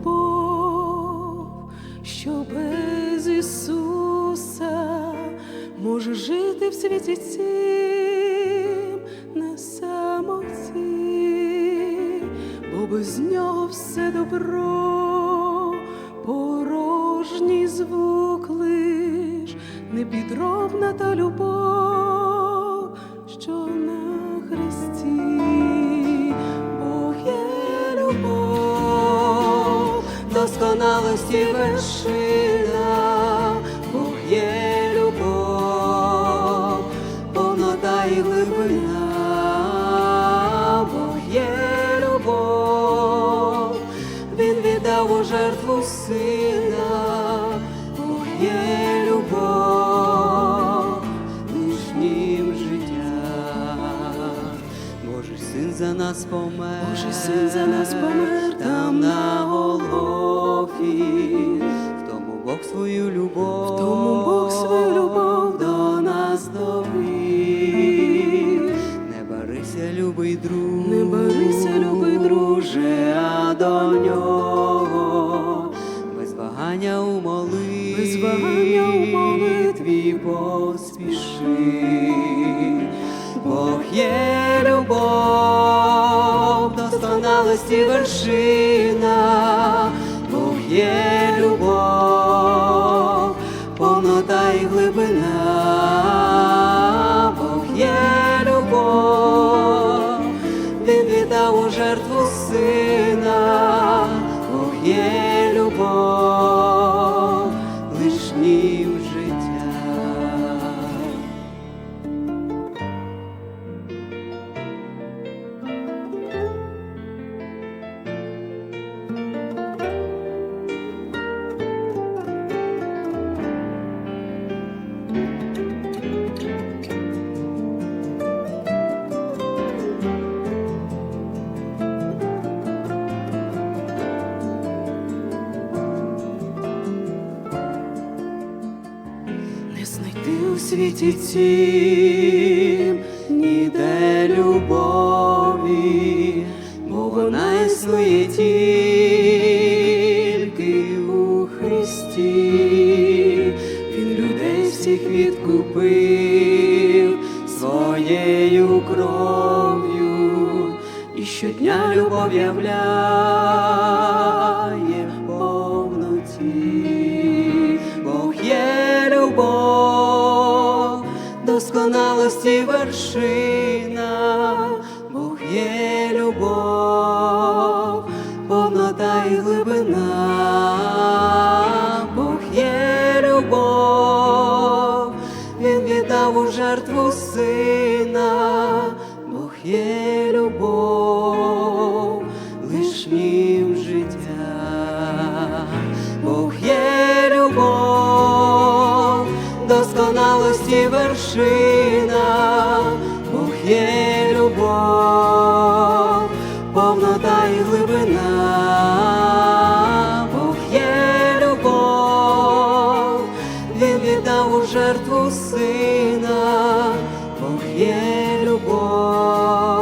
любов, що без Ісуса може жити в світі цім на самоті, бо без нього все добро, порожній звук лиш, непідробна та любов, досконалості вершина, Бог є любов, повнота і глибина, Бог є любов, Він віддав у жертву сина, Бог є любов, нижнім життя. Божий син за нас помер, Божий син за нас помер там на Голгофі, в тому Бог свою любов, В тому Бог свою любов до нас довів. Не барися, любий друг, Не барися, любий друже, а до нього без вагання у молитві, Без вагання у молитві поспіши. Бог є любов, досконалості вершина, Бог не знайти у світі цім ніде любові, бо вона існує тільки у Христі. Він людей всіх відкупив своєю кров'ю, і щодня любов являє вершина, Бог є любов, повнота і глибина, Бог є любов, Він віддав у жертву сина, Бог є любов, лиш лишнім життя, Бог є любов, досконалості вершина, він віддав у жертву сина, Бог є любов.